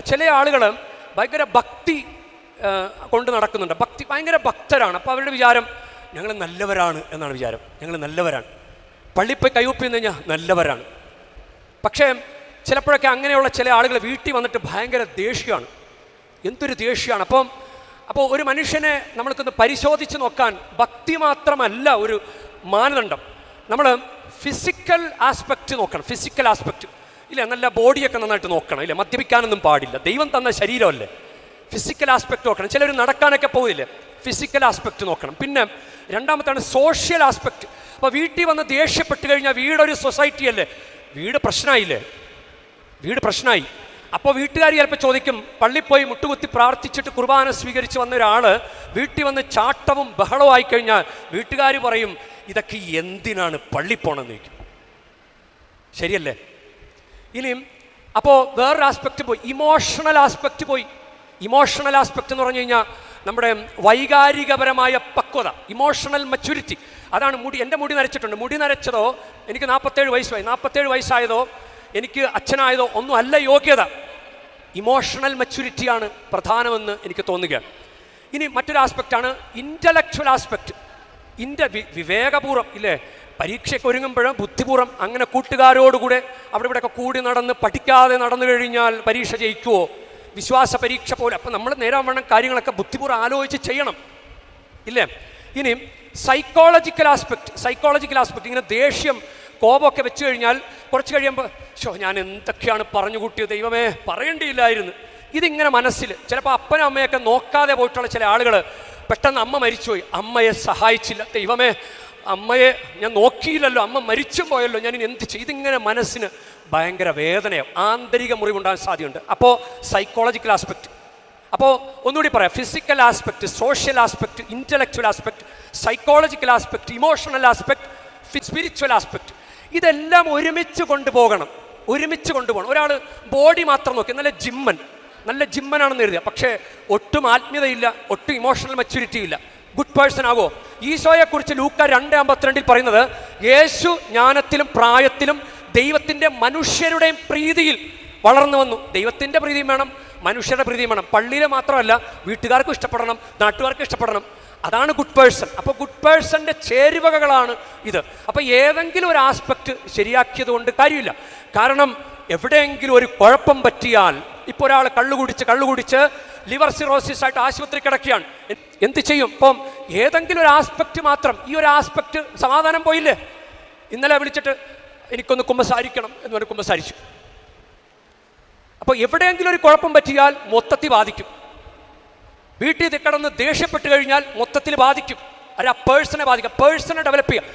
ചില ആളുകൾ ഭയങ്കര ഭക്തി കൊണ്ട് നടക്കുന്നുണ്ട്. ഭക്തി ഭയങ്കര ഭക്തരാണ്. അപ്പോൾ അവരുടെ വിചാരം ഞങ്ങൾ നല്ലവരാണ് എന്നാണ് വിചാരം. ഞങ്ങൾ നല്ലവരാണ്. പള്ളിയിൽ പോയി കൈവപ്പി കഴിഞ്ഞാൽ നല്ലവരാണ്. പക്ഷേ ചിലപ്പോഴൊക്കെ അങ്ങനെയുള്ള ചില ആളുകൾ വീട്ടിൽ വന്നിട്ട് ഭയങ്കര ദേഷ്യമാണ്. എന്തൊരു ദേഷ്യമാണ്. അപ്പം അപ്പോൾ ഒരു മനുഷ്യനെ നമ്മൾക്കൊന്ന് പരിശോധിച്ച് നോക്കാൻ ഭക്തി മാത്രമല്ല ഒരു മാനദണ്ഡം. നമ്മൾ ഫിസിക്കൽ ആസ്പെക്റ്റ് നോക്കണം. ഫിസിക്കൽ ആസ്പെക്റ്റ് ഇല്ല നല്ല ബോഡിയൊക്കെ നന്നായിട്ട് നോക്കണം. ഇല്ല മദ്യപിക്കാനൊന്നും പാടില്ല. ദൈവം തന്ന ശരീരമല്ലേ? ഫിസിക്കൽ ആസ്പെക്ട് നോക്കണം. ചിലർ നടക്കാനൊക്കെ പോകില്ലേ ഫിസിക്കൽ ആസ്പെക്ട് നോക്കണം. പിന്നെ രണ്ടാമത്താണ് സോഷ്യൽ ആസ്പെക്ട് അപ്പോൾ വീട്ടിൽ വന്ന് ദേഷ്യപ്പെട്ട് കഴിഞ്ഞാൽ വീടൊരു സൊസൈറ്റി അല്ലേ? വീട് പ്രശ്നമായില്ലേ വീട് പ്രശ്നമായി അപ്പോൾ വീട്ടുകാർ ചിലപ്പോൾ ചോദിക്കും പള്ളിയിൽ പോയി മുട്ടുകുത്തി പ്രാർത്ഥിച്ചിട്ട് കുർബാന സ്വീകരിച്ച് വന്ന ഒരാൾ വീട്ടിൽ വന്ന് ചാട്ടവും ബഹളവും ആയി കഴിഞ്ഞാൽ വീട്ടുകാർ പറയും ഇതൊക്കെ എന്തിനാണ് പള്ളി പോകണമെന്ന് ചോദിക്കും? ശരിയല്ലേ? ഇനിയും അപ്പോൾ വേറൊരു ആസ്പെക്റ്റ് പോയി. ഇമോഷണൽ ആസ്പെക്റ്റ് പോയി. ഇമോഷണൽ ആസ്പെക്റ്റ് എന്ന് പറഞ്ഞു കഴിഞ്ഞാൽ നമ്മുടെ വൈകാരികപരമായ പക്വത ഇമോഷണൽ മച്യൂരിറ്റി അതാണ് മുടി. എന്റെ മുടി നരച്ചിട്ടുണ്ട്. മുടി നരച്ചതോ? എനിക്ക് നാൽപ്പത്തേഴ് വയസ്സായി. നാൽപ്പത്തേഴ് വയസ്സായതോ? എനിക്ക് അച്ഛനായതോ? ഒന്നും അല്ല യോഗ്യത. ഇമോഷണൽ മെച്യൂരിറ്റിയാണ് പ്രധാനമെന്ന് എനിക്ക് തോന്നുക. ഇനി മറ്റൊരു ആസ്പെക്റ്റാണ് ഇന്റലക്ച്വൽ ആസ്പെക്റ്റ് ഇന്റെ വിവേകപൂർവം ഇല്ലേ? പരീക്ഷയ്ക്ക് ഒരുങ്ങുമ്പോഴും ബുദ്ധിപൂർവം അങ്ങനെ കൂട്ടുകാരോടുകൂടെ അവിടെ ഇവിടെയൊക്കെ കൂടി നടന്ന് പഠിക്കാതെ നടന്നു കഴിഞ്ഞാൽ പരീക്ഷ ജയിക്കുമോ വിശ്വാസ പരീക്ഷ പോലെ. അപ്പം നമ്മൾ നേരാവണ്ണം കാര്യങ്ങളൊക്കെ ബുദ്ധിപൂർവം ആലോചിച്ച് ചെയ്യണം. ഇല്ലേ? ഇനി സൈക്കോളജിക്കൽ ആസ്പെക്ട് സൈക്കോളജിക്കൽ ആസ്പെക്ട് ഇങ്ങനെ ദേഷ്യം കോപമൊക്കെ വെച്ച് കഴിഞ്ഞാൽ കുറച്ച് കഴിയുമ്പോൾ ഷോ ഞാൻ എന്തൊക്കെയാണ് പറഞ്ഞു കൂട്ടിയത് ദൈവമേ? പറയേണ്ടിയില്ലായിരുന്നു. ഇതിങ്ങനെ മനസ്സിൽ ചിലപ്പോൾ അപ്പനും അമ്മയൊക്കെ നോക്കാതെ പോയിട്ടുള്ള ചില ആളുകൾ പെട്ടെന്ന് അമ്മ മരിച്ചുപോയി. അമ്മയെ സഹായിച്ചില്ല. ദൈവമേ അമ്മയെ ഞാൻ നോക്കിയില്ലല്ലോ അമ്മ മരിച്ചു പോയല്ലോ. ഞാൻ ഇനി എന്ത് ചെയ്തിങ്ങനെ മനസ്സിന് ഭയങ്കര വേദനയോ ആന്തരിക മുറിവുണ്ടാകാൻ സാധ്യതയുണ്ട്. അപ്പോൾ സൈക്കോളജിക്കൽ ആസ്പെക്ട് അപ്പോൾ ഒന്നുകൂടി പറയാം. Physical aspect social aspect intellectual aspect psychological aspect emotional aspect spiritual aspect ഇതെല്ലാം ഒരുമിച്ച് കൊണ്ടുപോകണം. ഒരുമിച്ച് കൊണ്ടുപോകണം. ഒരാൾ ബോഡി മാത്രം നോക്കി നല്ല ജിമ്മൻ. നല്ല ജിമ്മനാണെന്ന് എഴുതുക. പക്ഷേ ഒട്ടും ആത്മീയതയില്ല ഒട്ടും ഇമോഷണൽ മെച്യൂരിറ്റി ഇല്ല. ഗുഡ് പേഴ്സൺ ആകോ ഈശോയെക്കുറിച്ച് ലൂക്ക രണ്ട് അമ്പത്തിരണ്ടിൽ പറയുന്നത് യേശു ജ്ഞാനത്തിലും പ്രായത്തിലും ദൈവത്തിന്റെ മനുഷ്യരുടെയും പ്രീതിയിൽ വളർന്നു വന്നു. ദൈവത്തിന്റെ പ്രീതിയും വേണം മനുഷ്യരുടെ പ്രീതിയും വേണം. പള്ളിയിലെ മാത്രമല്ല വീട്ടുകാർക്കും ഇഷ്ടപ്പെടണം നാട്ടുകാർക്കും ഇഷ്ടപ്പെടണം. അതാണ് ഗുഡ് പേഴ്സൺ അപ്പോൾ ഗുഡ് പേഴ്സന്റെ ചേരുവകകളാണ് ഇത്. അപ്പോൾ ഏതെങ്കിലും ഒരു ആസ്പെക്റ്റ് ശരിയാക്കിയത് കൊണ്ട് കാര്യമില്ല. കാരണം എവിടെയെങ്കിലും ഒരു കുഴപ്പം പറ്റിയാൽ ഇപ്പോൾ ഒരാൾ കള്ളു കുടിച്ച് കള്ളു കുടിച്ച് ലിവർ സിറോസിസ് ആയിട്ട് ആശുപത്രി കിടക്കുകയാണ്. എന്ത് ചെയ്യും? ഇപ്പം ഏതെങ്കിലും ഒരു ആസ്പെക്റ്റ് മാത്രം ഈ ഒരു ആസ്പെക്റ്റ് സമാധാനം പോയില്ലേ? ഇന്നലെ വിളിച്ചിട്ട് എനിക്കൊന്ന് കുമ്പസാരിക്കണം എന്ന് പറഞ്ഞ് കുമ്പസാരിച്ചു. അപ്പോൾ എവിടെയെങ്കിലും ഒരു കുഴപ്പം പറ്റിയാൽ മൊത്തത്തിൽ ബാധിക്കും. വീട്ടിൽ കിടന്ന് ദേഷ്യപ്പെട്ട് കഴിഞ്ഞാൽ മൊത്തത്തിൽ ബാധിക്കും. അല്ല പേഴ്സണെ ബാധിക്കുക പേഴ്സണെ ഡെവലപ്പ് ചെയ്യുക